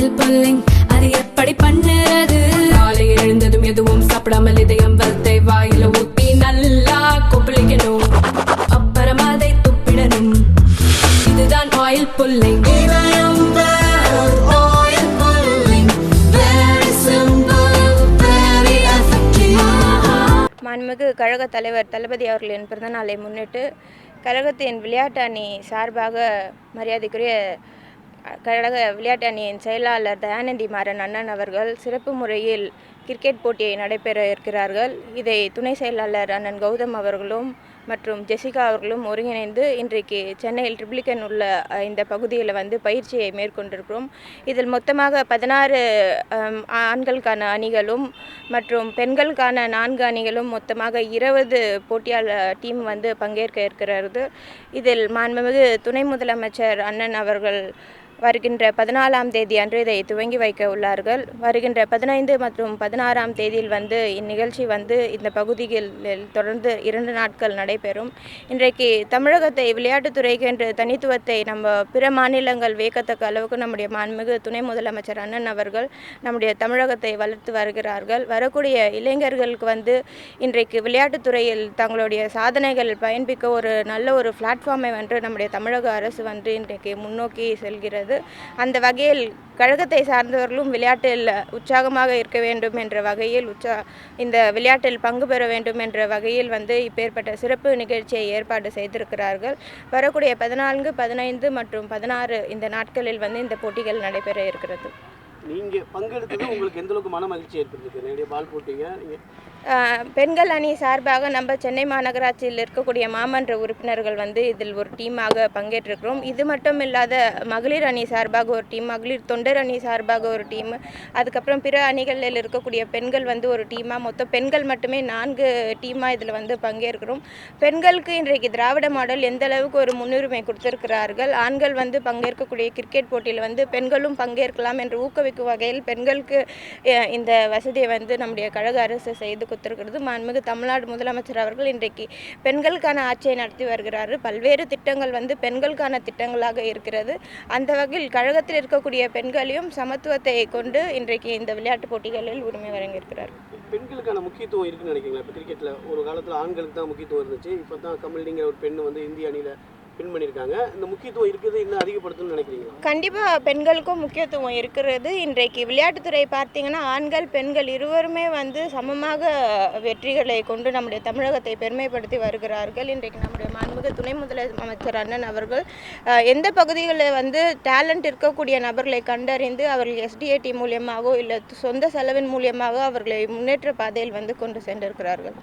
Style pulling அது எப்படி பண்ணுறது? காலை எழுந்ததும் எதுவும் சாப்பிடாமல் இதயம் வளத்தை வாயில ஊத்தி நல்லா கொப்பளிக்கணும். அப்புறம் அதை துப்பிடணும். இதுதான் ஆயில் புல்லிங் மாண்புமிகு கழக தலைவர் தளபதி அவர்களின் பிறந்தநாளை முன்னிட்டு கழகத்தின் விளையாட்டு அணி சார்பாக மரியாதைக்குரிய கழக விளையாட்டு அணியின் செயலாளர் தயானந்தி மாறன் அண்ணன் அவர்கள் சிறப்பு முறையில் கிரிக்கெட் போட்டியை நடைபெற இருக்கிறார்கள். இதை துணை செயலாளர் அண்ணன் கௌதம் அவர்களும் மற்றும் ஜெசிகா அவர்களும் ஒருங்கிணைந்து இன்றைக்கு சென்னையில் ட்ரிப்ளிகன் உள்ள இந்த பகுதியில் வந்து பயிற்சியை மேற்கொண்டிருக்கிறோம். இதில் மொத்தமாக பதினாறு ஆண்களுக்கான அணிகளும் மற்றும் பெண்களுக்கான நான்கு அணிகளும் மொத்தமாக இருபது போட்டியாளர் டீம் வந்து பங்கேற்க இருக்கிறது. இதில் மாண்புமிகு துணை முதலமைச்சர் அண்ணன் அவர்கள் வருகின்ற பதினாலாம் தேதி அன்று இதை துவங்கி வைக்க உள்ளார்கள். வருகின்ற பதினைந்து மற்றும் பதினாறாம் தேதியில் வந்து இந்நிகழ்ச்சி வந்து இந்த பகுதிகளில் தொடர்ந்து இரண்டு நாட்கள் நடைபெறும். இன்றைக்கு தமிழகத்தை விளையாட்டுத்துறைக்கு என்று தனித்துவத்தை நம்ம பிற மாநிலங்கள் வியக்கத்தக்க அளவுக்கு நம்முடைய மாண்புமிகு துணை முதலமைச்சர் அண்ணன் அவர்கள் நம்முடைய தமிழகத்தை வளர்த்து வருகிறார்கள். வரக்கூடிய இளைஞர்களுக்கு வந்து இன்றைக்கு விளையாட்டுத்துறையில் தங்களுடைய சாதனைகள் பயன்பிக்க ஒரு நல்ல ஒரு பிளாட்ஃபார்மை வந்து நம்முடைய தமிழக அரசு வந்து இன்றைக்கு முன்னோக்கி செல்கிறது. அந்த வகையில் கழகத்தை சார்ந்தவர்களும் விளையாட்டில் உற்சாகமாக இருக்க வேண்டும் என்ற வகையில் உற்சா இந்த விளையாட்டில் பங்கு பெற வேண்டும் என்ற வகையில் வந்து இப்பேற்பட்ட சிறப்பு நிகழ்ச்சியை ஏற்பாடு செய்திருக்கிறார்கள். வரக்கூடிய பதினான்கு பதினைந்து மற்றும் பதினாறு இந்த நாட்களில் வந்து இந்த போட்டிகள் நடைபெற இருக்கிறது. நீங்கள் பங்கெடுத்தது உங்களுக்கு எந்த அளவுக்கு மன மகிழ்ச்சி ஏற்படுத்திருக்கு? பால் போட்டிங்க பெண்கள் அணி சார்பாக நம்ம சென்னை மாநகராட்சியில் இருக்கக்கூடிய மாமன்ற உறுப்பினர்கள் வந்து இதில் ஒரு டீமாக பங்கேற்றிருக்கிறோம். இது மட்டும் இல்லாத மகளிர் அணி சார்பாக ஒரு டீம் மகளிர் தொண்டர் அணி சார்பாக ஒரு டீம் அதுக்கப்புறம் பிற அணிகளில் இருக்கக்கூடிய பெண்கள் வந்து ஒரு டீமாக மொத்தம் பெண்கள் மட்டுமே நான்கு டீமாக இதில் வந்து பங்கேற்கிறோம். பெண்களுக்கு இன்றைக்கு திராவிட மாடல் எந்த அளவுக்கு ஒரு முன்னுரிமை கொடுத்திருக்கிறார்கள்? ஆண்கள் வந்து பங்கேற்கக்கூடிய கிரிக்கெட் போட்டியில் வந்து பெண்களும் பங்கேற்கலாம் என்று ஊக்குவிக்கும் வகையில் பெண்களுக்கு இந்த வசதியை வந்து நம்முடைய கழக அரசு செய்து கொடுத்திருக்கிறது மாண்புமிகு தமிழ்நாடு முதலமைச்சர் அவர்கள் இன்றைக்கு பெண்களுக்கான ஆட்சியை நடத்தி வருகிறார். பல்வேறு திட்டங்கள் வந்து பெண்களுக்கான திட்டங்களாக இருக்கிறது. அந்த வகையில் கழகத்தில் இருக்கக்கூடிய பெண்களையும் சமத்துவத்தை கொண்டு இன்றைக்கு இந்த விளையாட்டுப் போட்டிகளில் உரிமை வழங்கியிருக்கிறார். பெண்களுக்கான முக்கியத்துவம் இருக்குன்னு நினைக்கிறீங்களா? இப்போ கிரிக்கெட்டில் ஒரு காலத்தில் ஆண்களுக்கு தான் முக்கியத்துவம் இருந்துச்சு. இப்போ தான் கமல்டிங்கிற ஒரு பெண் வந்து இந்திய அணியில் வின் பண்ணியிருக்காங்க. இந்த முக்கியத்துவம் இருக்குது இன்னும் அதிகப்படுத்தணும்னு நினைக்கிறீங்களா? கண்டிப்பாக பெண்களுக்கும் முக்கியத்துவம் இருக்கிறது. இன்றைக்கு விளையாட்டுத்துறை பார்த்தீங்கன்னா ஆண்கள் பெண்கள் இருவருமே வந்து சமமாக வெற்றிகளை கொண்டு நம்முடைய தமிழகத்தை பெருமைப்படுத்தி வருகிறார்கள். இன்றைக்கு நம்முடைய மாண்புமிகு துணை முதலமைச்சர் அண்ணன் அவர்கள் எந்த பகுதிகளில் வந்து டேலண்ட் இருக்கக்கூடிய நபர்களை கண்டறிந்து அவர்கள் எஸ்டிஏடி மூலியமாகவோ இல்லை சொந்த செலவின் மூலியமாக அவர்களை முன்னேற்ற பாதையில் வந்து கொண்டு சென்றிருக்கிறார்கள்.